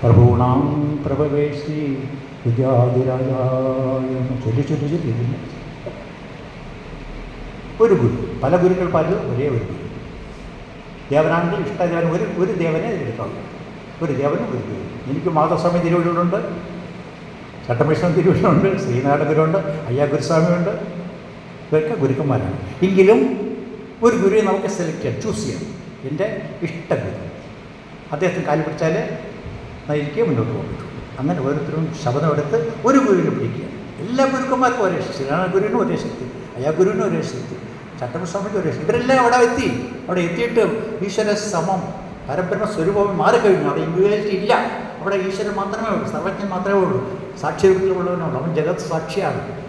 പ്രഭൂണാം പ്രഭവേശ്രീ വിദ്യാധിരാജായ ചൊല്ലി ചൊല്ലി ചൊല്ലി ഒരു ഗുരു പല ഗുരുക്കൾ പലരും ഒരേ ഒരു ഗുരു. ദേവനാണെങ്കിൽ ഇഷ്ടദേവൻ ഒരു ഒരു ദേവനെ എടുക്കാം. ഒരു ദേവനും ഒരു ഗുരു. എനിക്ക് മാധവസ്വാമി തിരുവള്ളുണ്ട് ചട്ടമേശ്വരം തിരുവള്ളുണ്ട് അയ്യാ ഗുരുസ്വാമിയുണ്ട്. ഇവരൊക്കെ ഗുരുക്കന്മാരാണ്. എങ്കിലും ഒരു ഗുരുവിനെ നമുക്ക് സെലക്ട് ചെയ്യാം ചൂസ് ചെയ്യാം. എന്റെ ഇഷ്ട ഗുരു അദ്ദേഹത്തിന് കാൽ പിടിച്ചാൽ എനിക്ക് മുന്നോട്ട് പോകുന്നു അങ്ങനെ ഓരോരുത്തരും ശബ്ദമെടുത്ത് ഒരു ഗുരുവിനെ പിടിക്കുക എല്ലാ ഗുരുക്കന്മാർക്കും ഒരേ ശക്തി. ശ്രീനാരായണ ഗുരുവിനും ഒരേ ശക്തി. അയ്യാ ഗുരുവിനും ഒരേ ശക്തി. ചട്ടപ്രസ്വാമിക്ക് ഒരേ ശക്തി. ഇവരെല്ലാം അവിടെ എത്തി. അവിടെ എത്തിയിട്ട് ഈശ്വര സമം പരബ്രഹ്മ സ്വരൂപം മാറിക്കഴിഞ്ഞു. അവിടെ ഇൻഡിവിജ്വാലിറ്റി ഇല്ല. അവിടെ ഈശ്വരൻ മാത്രമേ ഉള്ളൂ. സർവജ്ഞൻ മാത്രമേ ഉള്ളൂ. സാക്ഷിയുള്ളവനുള്ളൂ അവൻ ജഗത് സാക്ഷിയാണ്.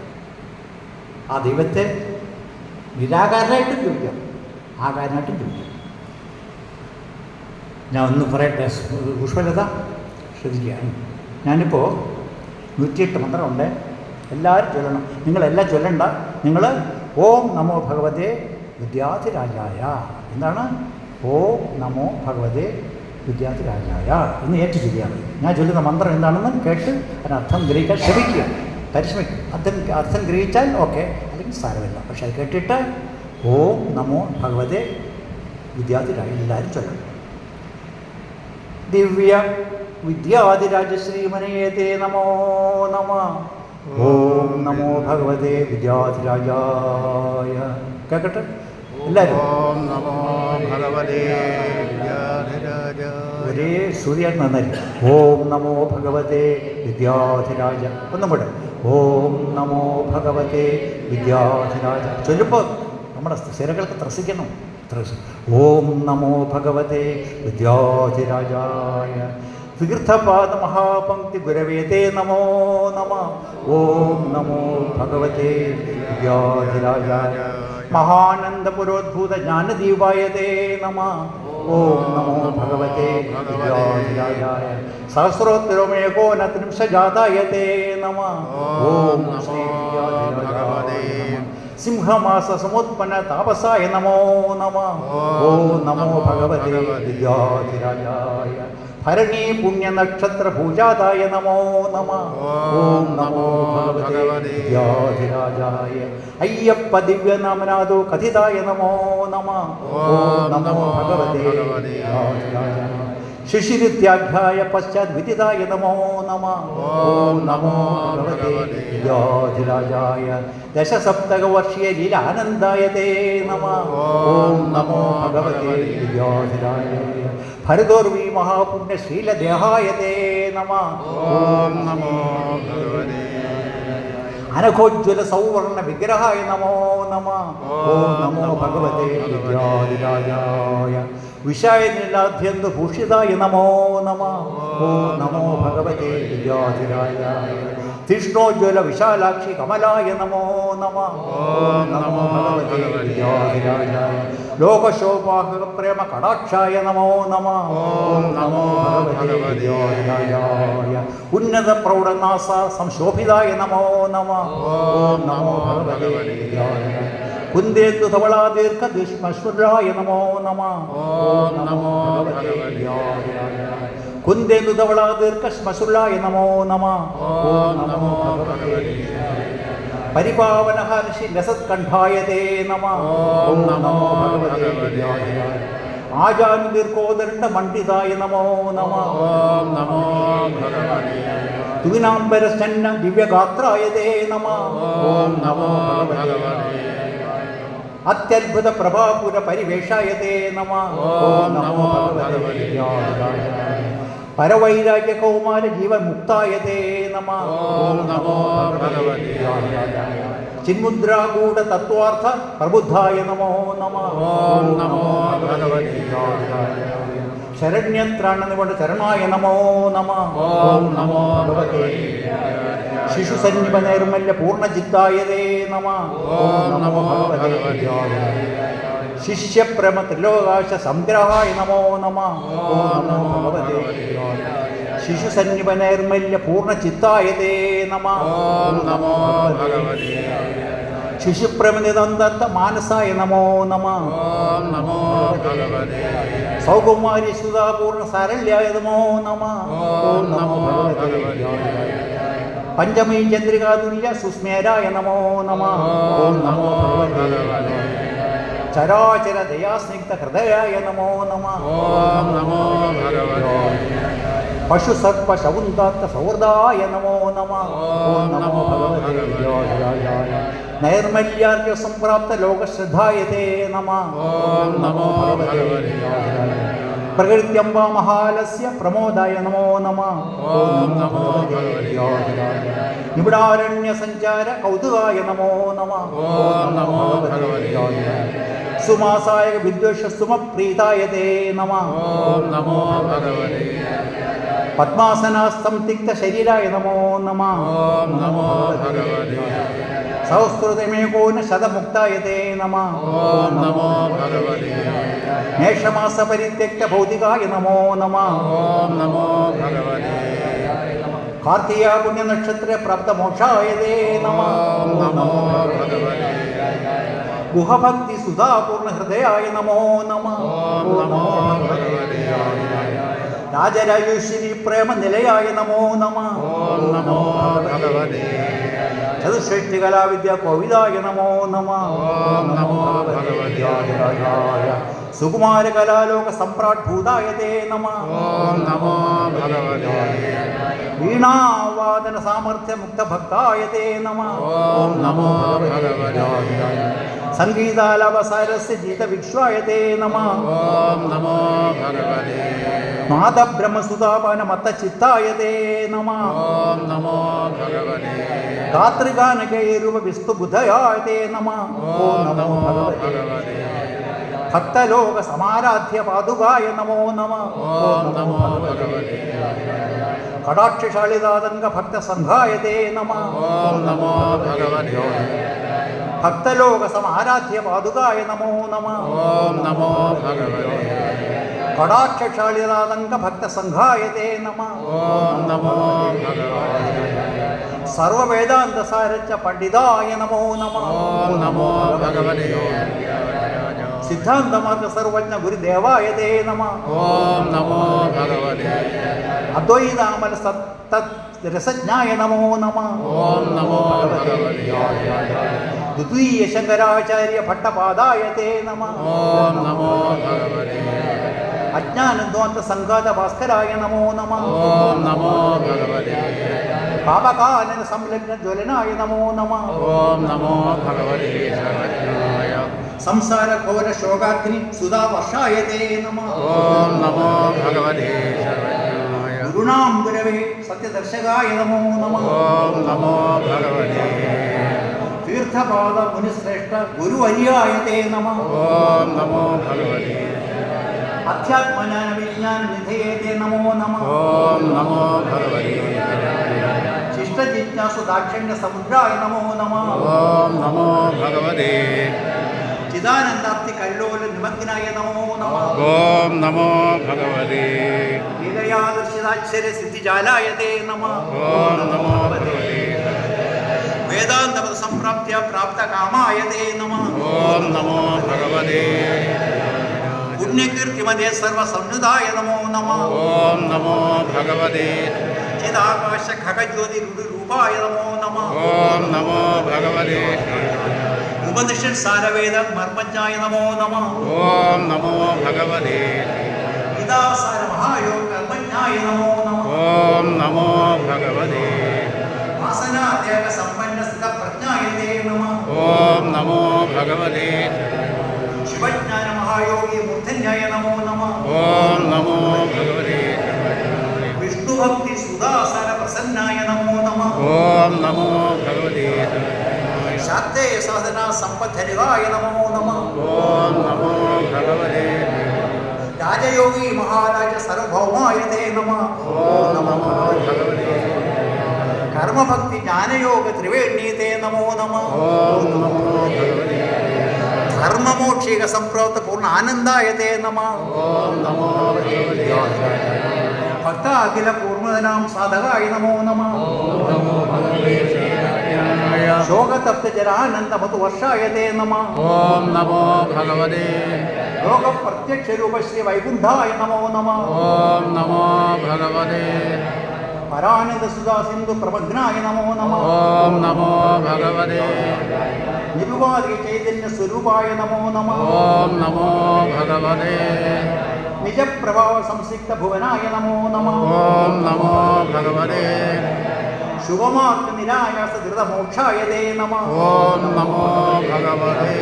ആ ദൈവത്തെ നിരാകാരനായിട്ടും ചോദിക്കാം. ആകാരനായിട്ടും ചോദിക്കാം. ഞാൻ ഒന്ന് പറയട്ടെ പുഷ്പലത ശ്രദ്ധിക്കുകയാണ്. ഞാനിപ്പോൾ നൂറ്റിയെട്ട് മന്ത്രമുണ്ട്. എല്ലാവരും ചൊല്ലണം. നിങ്ങളെല്ലാം ചൊല്ലണ്ട. നിങ്ങൾ ഓം നമോ ഭഗവതേ വിദ്യാധിരാജായ. എന്താണ്? ഓം നമോ ഭഗവതേ വിദ്യാധിരാജായ എന്ന് ഏറ്റു ചൊല്ലിയാൽ ഞാൻ ചൊല്ലുന്ന മന്ത്രം എന്താണെന്ന് കേട്ട് അതിനർത്ഥം ഗ്രഹിക്കാൻ ശ്രമിക്കുക. പരിശ്രമിക്കുക. അർത്ഥം അർത്ഥം ഗ്രഹിച്ചാൽ ഓക്കെ. അല്ലെങ്കിൽ സാരമില്ല. പക്ഷെ അത് കേട്ടിട്ട് ഓം നമോ ഭഗവതേ വിദ്യാധിരാജ എല്ലാവരും ചൊല്ലണം. ദിവ്യ വിദ്യാധിരാജശ്രീമനേതേ നമോ നമ. ഓം നമോ ഭഗവതേ വിദ്യാധിരാജായ. കേക്കട്ടെ? എല്ലാവരും ഓം നമോ ഭഗവതേ ഒരേ സൂര്യാൻ നന്നായിരിക്കും. ഓം നമോ ഭഗവതേ വിദ്യാധിരാജ. ഒന്നും കൂടെ. ഓം നമോ ഭഗവതേ വിദ്യാധിരാജ. ചൊല്ലുമ്പോൾ നമ്മുടെ സ്ഥിരകൾക്ക് ത്രസിക്കണം. ത്രസി ഓം നമോ ഭഗവതേ വിദ്യാധിരാജായ. തീർത്ഥപാദ മഹാപംക്തി ഗുരവേ തേ നമോ നമ. ഓം നമോ ഭഗവതേ വിദ്യാധിരാജായ. മഹാനന്ദപുരോദ്ഭൂത ജ്ഞാനദീപായ തേ നമ. ഓം നമോ ഭഗവതേ വിദ്യാധിരാജായ. സഹസ്രോത്തരമേകോനത്രിംശജാതായ തേ നമ. ഓം ശ്രീ വിദ്യാധിരാജായ. സിംഹമാസ സമുത്പന്ന താപസായ നമോ നമ ഓ നമോ ഭഗവതേ വിദ്യാധിരാജായ ഭരണി പുണ്യ നക്ഷത്ര പൂജാതായ നമോ നമ ഓം നമോ ഭഗവതേ വിദ്യാധിരാജായ അയ്യപ്പ ദിവ്യനാമനാഥോ കഥിതായ നമോ നമ ഓം നമോ ഭഗവതേ വിദ്യാധിരാജായ ശിശിരിത്യാഖ്യായ പശ്ചാത് വിദിതായ നമോ നമ. ഓം നമോ ഭഗവതേ. വിദ്യാധിരാജായ ദശസപ്തകവർഷീയ ലീലാനന്ദായ തേ നമ. ഓം നമോ ഭഗവതേ. വിദ്യാധിരായ ഭരതോർവി മഹാപുണ്യശീലദേഹായ തേ നമ. ഓം നമോ ഭഗവതേ. അനഘോജ്വല സൗവർണ വിഗ്രഹായ നമോ നമ. ഓം നമോ ഭഗവതേ. വിദ്യാധിരാജായ വിഷായനിലാഭ്യന്ത ഭൂഷിതായ നമോ നമ. ഓ നമോ ഭഗവതേ വിദ്യാധിരായ. തീഷ്ണോജ്വല വിശാലാക്ഷി കമലായ നമോ നമ. ഭഗവതേ ലോകശോഭാഹക പ്രേമ കടാക്ഷായ നമോ നമ. ഭഗവതേ ഉന്നത പ്രൗഢനാസ സംശോഭിതായ നമോ നമ. ഭഗവതേ കുന്ദേന്ദു ധവളാ ദീർഘ ദുഷ്മശ്വരായ നമോ നമ. ഓം കുന്ദേന്ദു ധവളാ ദീർഘ നമോ നമ. ഓം നമോ ഭഗവതേ. പരിപാവന ഹർഷി ലസത്കണ്ഠായ തേ നമ. ഓം നമോ ഭഗവതേ. ആജാനുദീർഘോദണ്ഡ മണ്ഡിതായ നമോ നമ. ഓം നമോ ഭഗവതേ. തുവിനാംബരസന്ന ദിവ്യഗാത്രായ തേ നമ. ഓം നമോ ഭഗവതേ. അത്യത്ഭുത പ്രഭാപുര പരിവേഷായതേ നമ നമോ പരവൈരാഗ്യ കൗമാര ജീവൻ മുക്തായതേ നമ നമോ ചിന്മുദ്രാകൂട തത്വാർത്ഥ പ്രബുദ്ധായ നമോ നമ. നമോ ശരണ്യത്രാണെന്ന് കൊണ്ട് ശരണായ നമോ നമ. നമോ ഭഗവതേ. ശിശു സന്നിപ നൈർമല്യ പൂർണചിത്തായ തേ നമ. ഓം നമോ ശിഷ്യപ്രമ ത്രിലോകാശ സംഗ്രഹായ നമോ നമ. ഓം നമോ ഭഗവതേ. ശിശു സന്നിപ നൈർമല്യ പൂർണചിത്തായ തേ നമ. ഓം നമോ ഭഗവതേ. ശിശുപ്രമിതന്ത മാനസായ നമോ നമ. ഓം നമോ ഭഗവതേ. സൗകുമാരി സുതാപൂർണ സാരല്യായ നമോ നമ. ഓം നമോ ഭഗവതേ. പഞ്ചമീ ചന്ദ്രികാതുല്യ സുസ്മേരായ നമോ നമ. ഓം നമോ ഭഗവതേ ചരാചര ദയാസ്നിഗ്ധ ഹൃദയായ നമോ നമ. ഓം നമോ ഭഗവതേ. പശു സർപ്പ ശൗന്ദാത്ത സൗഹൃദായ നമോ നമ. ഓം നമോ ഭഗവതേ. നൈർമല്യാർഗ്യ സംപ്രാപ്ത ലോകശ്രദ്ധായ നമ. ഓം നമോ ഭഗവതേ. പ്രകൃത്യംബ മഹാലസ്യ പ്രമോദായ നമോ നമ. ഓം നമോ നിബിഡാരണ്യ സഞ്ചാര കൗതുകായ നമോ നമ. ഓം നമോ ഭഗവതേ. സുമാസായ വിദ്വേഷ സുമപ്രീതായ തേ നമ. ഓം നമോ ഭഗവതേ. പത്മാസനാസ്തം തിക്ത ശരീരായ നമോ നമ. ഓം നമോ ഭഗവതേ. സഹസ്കൃതമേകോന ശതമുക്തായ തേ നമ മേഷമാസ പരിത്യക്ത ഭൗതികായ നമോ നമ. നമോ കാർത്തിക പുണ്യനക്ഷത്ര പ്രാപ്ത നമ. ഗുഹഭക്തി സുധാപൂർണ ഹൃദയായ നമോ. നമ രാജരാജേശ്വരി പ്രേമ നിലയായ നമോ. നമ നമോ ഭഗവതേ. ചതുശ്രേഷ്ഠി കലാവിദ്യ കോവിതായ നമോ. നമ നമോ ഭഗവതിയായ സുകുമാര കലാലോക സമ്രാട്ഭൂതായ തേ നമ നമോ ഭഗവതേ. വീണാവാദന സാമർഥ്യ മുക്ത ഭക്തായ തേ നമ നമോ ഭഗവതേ. സംഗീതാലവസാരസ്യ ജീത വിശ്വായ തേ നമ. ഓം നമോ ഭഗവതേ. നാദബ്രഹ്മസുതാപാന മത്ത ചിത്തായ തേ നമ. ഓം നമോ ഭഗവതേ. ഗാതൃഗാനകൈരുവ വിസ്തുബുധയായ തേ നമ. ഓം നമോ ഭഗവതേ. ഭക്തലോക സമാരാധ്യ പാതുകായ നമോ നമ. ഓം നമോ ഭഗവതേ. കടാക്ഷശാളിതാതംഗ ഭക്ത സംഘായ തേ നമ. ഓം നമോ ഭഗവതേ. ഭക്തലോക സമാരാധ്യ പാതുകായ നമോ നമ. ഓം നമോ ഭഗവതേ. കടാക്ഷശാളിതാതംഗ ഭക്ത സംഘായ തേ നമ. ഓം നമോ ഭഗവതേ. സർവവേദാന്ത സാരച്ച പണ്ഡിതായ നമോ നമ. ഓം നമോ ഭഗവതേ. സിദ്ധാന്തമാർഗ സർവജ്ഞ ഗുരുദേവായ തേ നമ ഓം നമോ ഭഗവതേ അദ്വൈതാമല സത്ത രസജ്ഞായ നമോ നമ. ഓം നമോ ഭഗവതേ. ദ്വിതീയ ശങ്കരാചാര്യ ഭട്ടപാദായ തേ നമ. ഓം നമോ ഭഗവതേ. അജ്ഞാനദ്വാന്ത സംഘാത ഭാസ്കരായ നമോ നമ. ഓം നമോ ഭഗവതേ. പാപകാനന സംലഗ്ന ജ്വലനായ നമോ നമ. ഓം നമോ ഭഗവതേ സർവജ്ഞായ സംസാര ഘോര ശോകാഗ്നി സുധാ വർഷായ നമ. ഓം നമോ ഭഗവതേ സർവജ്ഞായ ഗുരുണാം ഗുരവേ സത്യദർശകായ നമോ നമ. ഓം നമോ തീർത്ഥപാദ മുനിശ്രേഷ്ഠ ഗുരു തേ നമ. ഓം നമോ ഭഗവതി. അധ്യാത്മജ്ഞാന വിജ്ഞാന നിധയേ തേ നമോ നമ. ഓം നമോ ഭഗവതേ. ശിഷ്ടജിജ്ഞാസു ദാക്ഷിണ്യ സമുദ്രായ നമോ നമ. ഓം നമോ ഭഗവതി. ചിദാനന്ദാപ്തി കല്ലോല നിമഗ്നായ നമോ നമ. ഓം നമോ ഭഗവതേ. ലീലയാദർശിതാക്ഷര സിദ്ധിജാലായ നമോ. നമ ഓം നമോ ഭഗവതേ വേദാന്തപദ സംപ്രാപ്ത്യ പ്രാപ്ത കാമായതേ നമ. ഓം നമോ ഭഗവതേ. പുണ്യകീർത്തിമതേ സർവസംനുദായ നമോ നമ. ഓം നമോ ഭഗവതേ. ചിദാകാശ ഖഗജ്യോതി രൂപായ നമോ നമ. ഓം നമോ ഭഗവതേ. ഉപനിഷത് സാരവേദ മർമ്മജ്ഞായ നമോ നമ. ഓം നമോ ഭഗവതേ. ഗീതാസാര മഹായോഗ കർമ്മജ്ഞായ നമോ നമോ ഭഗവതേ ശിവജ്ഞാന മഹായോഗി മൂർധന്യായ നമോ നമ ഓം നമോ ഭഗവതേ വിഷ്ണുഭക്തി സുധാസന പ്രസന്നായ നമോ നമ ഓം നമോ ഭഗവതേ ശാക്തേ സാധന സമ്പദ്ധരികായ നമോ നമ ഓം നമോ ഭഗവതേ രാജയോഗി മഹാരാജ സർവഭൗമായ തേ നമ ഓം നമോ ഭഗവതേ കർമ്മഭക്തി ജ്ഞാനയോഗ ത്രിവേണി തേ നമോ നമ ഓം നമോ ഭഗവതേ ധർമ്മമോക്ഷിക സംപ്രവർത്ത പൂർണ ആനന്ദായതേ ഭക്ത അഖില പൂർണതനാം സാധകായ നമോ നമോ. ശ്രീ ഭഗവതേ ഭഗവാതി ചൈതന്യ സ്വരൂപായ നമോ നമ. നമോ ഭഗവതേ. നിജപ്രഭാവ സംസിക്ത ഭുവനായ നമോ നമോ. നമോ ഭഗവതേ. ശുഭമാർക്ക നിരായാസ ധൃതമോക്ഷായ നമോ. നമോ ഭഗവതേ.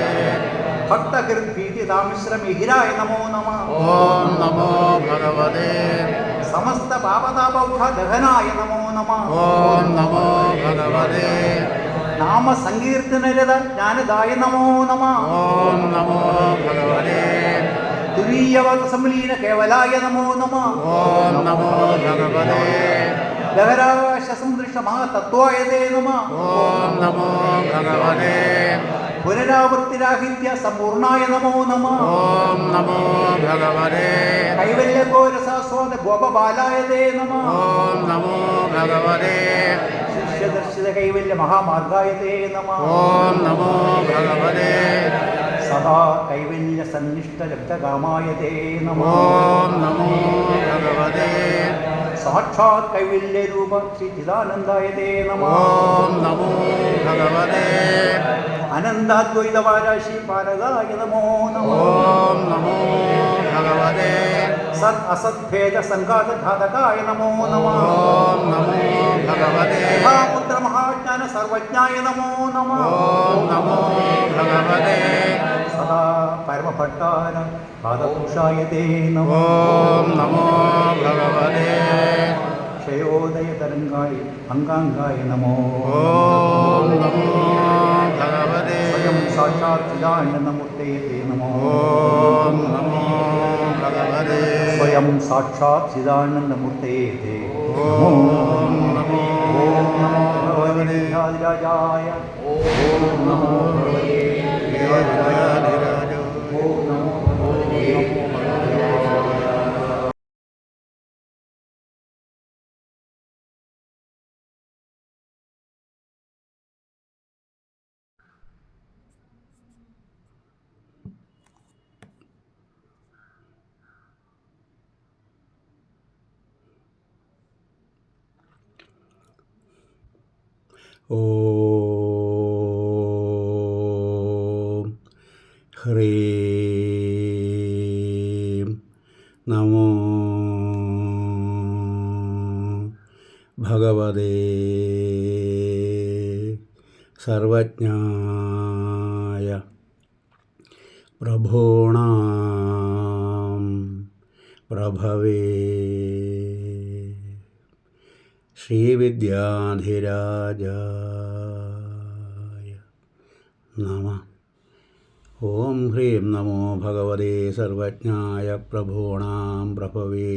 ഭക്തകൃത്ഭീതിതാമിശ്രമിഹിരായ നമോ നമ. ഓം നമോ ഭഗവതേ. സമസ്ത പാപതാപൗഖ ദഹനായ നമോ നമോ. നമോ ഭഗവതേ. നാമ സങ്കീർത്തനരത ജ്ഞാനദായ നമോ നമ. ഓം നമോ ഭഗവതേ. തുരീയവത സംലീന കേവലായ നമോ നമ. ഓം നമോ ഭഗവതേ. ബഹരാകാശ സംദൃഷ്ട മഹാതത്വായ നമ. ഓം നമോ ഭഗവതേ. പുനരാവൃത്തിരാഹിത്യ സമ്പൂർണായ നമോ നമ. ഓം നമോ ഭഗവതേ. കൈവല്യഘോരസാസ്വാദ ഗോപബാലായ ദേ നമ. ഓം നമോ ഭഗവതേ. ദർശിതകൈവല്യമഹാമാർഗായതേ നമ. സാക്ഷാത് കൈവല്യരൂപ ശ്രീചിദാനന്ദായതേ അനന്താദ്വൈതവാരാശി പാരകായ നമോ നമോ. നമോ भगवते सत् असद्भेद संघात घातकाय नमो नमः ओम नमो भगवते महापुत्र महाज्ञान सर्वज्ञाय नमो नमः ओम नमो भगवते सदा परमभट्टार पादपुरुषाय ते नमो नमो भगवते क्षयोदय तरंगाय अंगांगाय नमो नमो भगवते स्वयं साक्षात् चिदानंदमूर्तये ते नमो ओम नमो स्वयं साक्षात् चिदानन्दमूर्तये ते राजाय ॐ नमो ॐ ह्रीं नमो भगवते सर्वज्ञाय प्रभोणां प्रभवे ദേവാധിരാജ ഓം നമോ ഭഗവതി ഓം ഹ്രീം നമോ ഭഗവതേ സർവജ്ഞായ പ്രഭൂണാം പ്രഭവേ